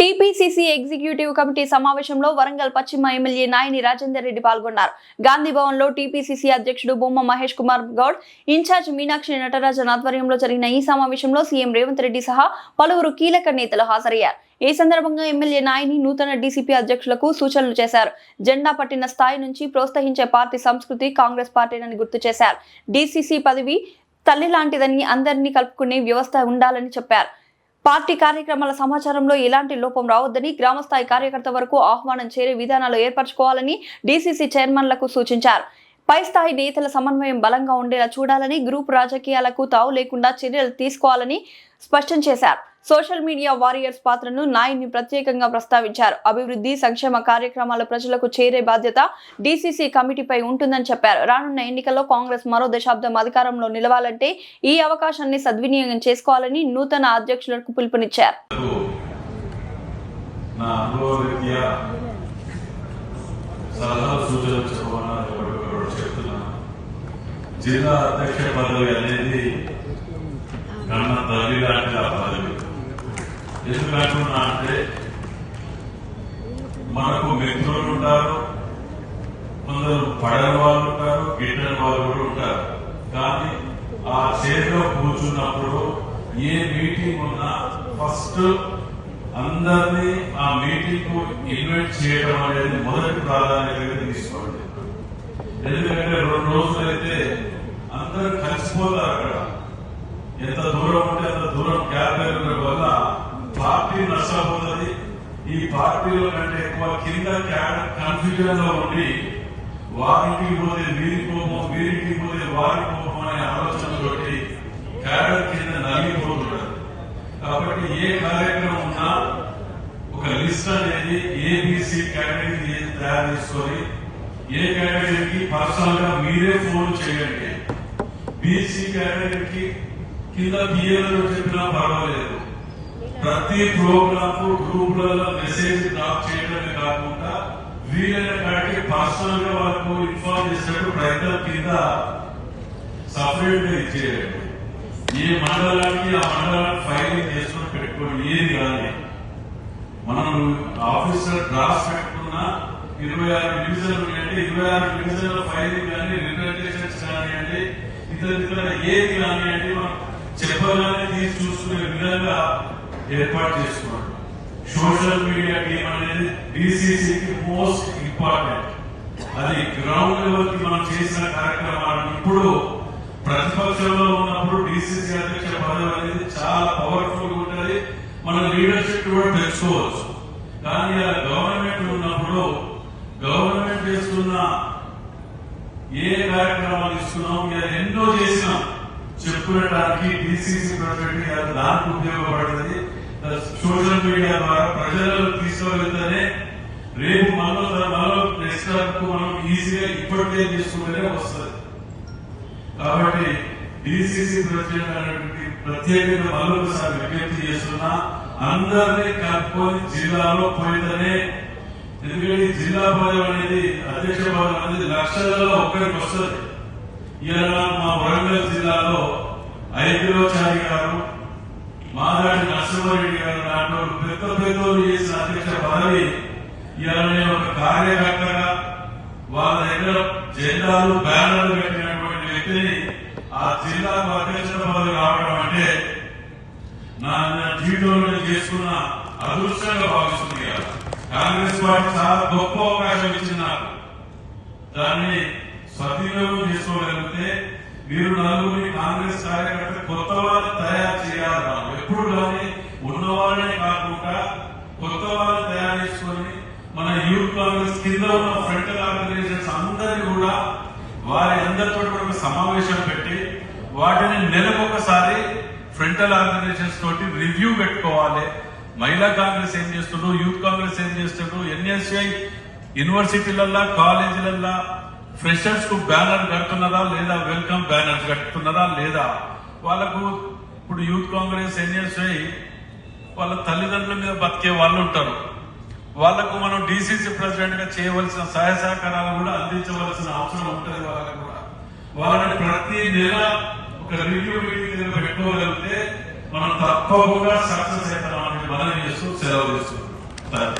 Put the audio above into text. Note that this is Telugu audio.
టీపీసీసీ ఎగ్జిక్యూటివ్ కమిటీ సమావేశంలో వరంగల్ పశ్చిమ ఎమ్మెల్యే నాయని రాజేందర్ రెడ్డి పాల్గొన్నారు. గాంధీ భవన్లో టీపీసీసీ అధ్యక్షుడు బొమ్మ మహేష్ కుమార్ గౌడ్ ఇన్ఛార్జ్ మీనాక్షి నటరాజన్ ఆధ్వర్యంలో జరిగిన ఈ సమావేశంలో సీఎం రేవంత్ రెడ్డి సహా పలువురు కీలక నేతలు హాజరయ్యారు. ఈ సందర్భంగా ఎమ్మెల్యే నాయని నూతన డీసీపీ అధ్యక్షులకు సూచనలు చేశారు. జెండా పట్టిన స్థాయి నుంచి ప్రోత్సహించే పార్టీ సంస్కృతి కాంగ్రెస్ పార్టీనని గుర్తు చేశారు. డీసీసీ పదవి తల్లి లాంటిదని అందరినీ కలుపుకునే వ్యవస్థ ఉండాలని చెప్పారు. పార్టీ కార్యక్రమాల సమాచారంలో ఎలాంటి లోపం రావద్దని గ్రామస్థాయి కార్యకర్త వరకు ఆహ్వానం చేరే విధానాలు ఏర్పరచుకోవాలని డీసీసీ చైర్మన్లకు సూచించారు. పై స్థాయి నేతల సమన్వయం బలంగా ఉండేలా చూడాలని గ్రూప్ రాజకీయాలకు తావు లేకుండా చర్యలు తీసుకోవాలని స్పష్టం చేశారు. సోషల్ మీడియా వారియర్స్ పాత్రను నాయన్ని ప్రత్యేకంగా ప్రస్తావించారు. అభివృద్ధి సంక్షేమ కార్యక్రమాలు ప్రజలకు చేరే బాధ్యత డీసీసీ కమిటీపై ఉంటుందని చెప్పారు. రానున్న ఎన్నికల్లో కాంగ్రెస్ మరో దశాబ్దం అధికారంలో నిలవాలంటే ఈ అవకాశాన్ని సద్వినియోగం చేసుకోవాలని నూతన అధ్యక్షులకు పిలుపునిచ్చారు. నా అనుభవరీత్యా సలహాలు సూచనలు చెప్పమని చెప్తున్నాను జిల్లా అధ్యక్ష పదవి అనేది కన్న తల్లి లాంటి ఆ పదవి. ఎందుకంటున్నా అంటే మనకు మిత్రులు ఉంటారు కొందరు పడని వాళ్ళు ఉంటారు గిట్టని వాళ్ళు కూడా ఉంటారు. కానీ ఆ చైర్లో కూర్చున్నప్పుడు ఏ మీటింగ్ ఉన్నా ఫస్ట్ అందరినీ ఆ మీటింగ్కు ఇన్వైట్ చేయడం అనేది మొదటి ప్రాధాన్యతగా తీసుకోండి. ఎందుకంటే రెండు రోజులైతే అందరూ కలిసిపోతారు అక్కడ. ఎంత దూరం ఉంటే అంత దూరం క్యాబ్ వల్ల పార్టీ నష్టపోతుంది ఈ పార్టీలో కంటే ఎక్కువ కింద కన్ఫ్యూజన్లో ఉండి వారికి పోతే వీరి కోపం వీరికి పోతే వారి కోపం అనే ఆలోచనతోటి క్యాడర్ కింద నలిగిపోతున్నారు. కాబట్టి ఏ కార్యక్రమం ఉన్నా ఒక లిస్ట్ అనేది ఏబిసి కేటగిరీ తయారు చేసుకొని ఏ కేటగిరీకి పర్సనల్గా మీరే ఫోన్ చేయండి. బీసీ కేటగిరీకి కింద పిఎల్ చెప్పినా పర్వాలేదు. ప్రతి ప్రోగ్రామ్ గ్రూపులలో మెసేజ్ డ్రాప్ చేయడమే కాకుండా వీలైన కాడికి పర్సనల్గా వాళ్ళకు ఇన్ఫార్మ్ చేసినట్టు ప్రయత్నం కింద సపరేట్గా ఇచ్చేయండి. ఏ మండలానికి ఆ మండలానికి ఫైలింగ్ చేసుకుని పెట్టుకోండి ఏది కానీ మనం ఆఫీసర్ డ్రాఫ్ట్ పెట్టుకున్న ఇరవై ఆరు డివిజన్లు ఉన్నాయంటే ఇరవై ఆరు డివిజన్ల ఫైలింగ్ కానీ రిప్రజెంటేషన్స్ కానివ్వండి ఇతర ఇతర ఏది కానివ్వండి మనం చెప్పగానే తీసి చూసుకునే విధంగా ఏర్పాటు చేసుకున్నాడు సోషల్ మీడియా గేమ్ అనేది డిసిసికి మోస్ట్ ఇంపార్టెంట్. అది గ్రౌండ్ లెవెల్కి మనం చేసిన కార్యక్రమాలను ఇప్పుడు ప్రతిపక్షంలో ఉన్నప్పుడు డిసిసి అధ్యక్ష పదవి అనేది చాలా పవర్ఫుల్గా ఉంటుంది. మన లీడర్షిప్ కూడా పెంచుకోవచ్చు. కానీ అలా గవర్నమెంట్ ఉన్నప్పుడు గవర్నమెంట్ చేస్తున్న ఏ కార్యక్రమాలు ఇస్తున్నాం ఎన్నో చేసినాం. చెప్పుకోవడానికి డిసిసి ప్రెసిడెంట్ గారు దానికి ఉపయోగపడుతుంది. సోషల్ మీడియా ద్వారా ప్రజలకు తీసుకువెళ్తేనే రేపు మనలో మనలో నెక్స్ట్ మనం ఈజీగా ఇప్పటికే తీసుకుంటేనే వస్తుంది. కాబట్టి డిసిసి ప్రెసిడెంట్ అనేటువంటి ప్రత్యేకంగా మరొకసారి విజ్ఞప్తి చేస్తున్నా. అందరినీ కలుపుకొని జిల్లాలో పోయితేనే ఎందుకంటే జిల్లా పదవి అనేది అధ్యక్ష పదవి అనేది లక్షలలో ఒక్కరికి వస్తుంది. ఇలా మా వరంగల్ జిల్లాలో ఐదులోచారి గారు మాదాడి నరసింహారెడ్డి గారు దాంట్లో పెద్ద పెద్దోళ్ళు చేసిన అధ్యక్ష పదవి ఇలా నేను ఒక కార్యకర్తగా వాళ్ళ దగ్గర జెండాలు బ్యానర్లు పెట్టినటువంటి వ్యక్తిని ఆ జిల్లాకు అధ్యక్ష పదవి రావడం అంటే నా జీవితంలో చేసుకున్న అదృష్టంగా భావిస్తుంది కాంగ్రెస్ పార్టీ చాలా గొప్ప అవకాశం ఇచ్చింది నాకు. దాన్ని సద్వినియోగం చేసుకోగలిగితే మీరు నలుగురిని కాంగ్రెస్ కార్యకర్త కొత్త వాళ్ళు తయారు చేయాలి మనం. ఎప్పుడు కానీ ఉన్న వాళ్ళనే కాకుండా కొత్త వాళ్ళు తయారు చేసుకొని మన యూత్ కాంగ్రెస్ కింద ఉన్న ఫ్రంటల్ ఆర్గనైజేషన్స్ అందరినీ కూడా వారి అందరితో కూడా ఒక సమావేశం పెట్టి వాటిని నెలకొకసారి ఫ్రంటల్ ఆర్గనైజేషన్స్ తోటి రివ్యూ పెట్టుకోవాలి. మహిళా కాంగ్రెస్ ఏం చేస్తుండ్రు? యూత్ కాంగ్రెస్ ఏం చేస్తుండ్రు? ఎన్ఎస్ఐ యూనివర్సిటీలల్లా కాలేజీలల్లా ఫ్రెషర్స్కు బ్యానర్ కడుతున్నారా లేదా వెల్కమ్ బ్యానర్స్ కట్టుతున్నారా లేదా? వాళ్ళకు ఇప్పుడు యూత్ కాంగ్రెస్ ఎన్ఎస్ఐ వాళ్ళ తల్లిదండ్రుల మీద బతికే వాళ్ళు ఉంటారు. వాళ్ళకు మనం డిసిసి ప్రెసిడెంట్గా చేయవలసిన సహాయ సహకారాలు కూడా అందించవలసిన అవసరం ఉంటుంది వాళ్ళకు కూడా. వాళ్ళని ప్రతి నెల ఒక రివ్యూ మీటింగ్ పెట్టుకోగలిగితే మనం తప్పకుండా సక్సెస్ అవుతామని మనం చేస్తూ సెలవు చేస్తున్నాం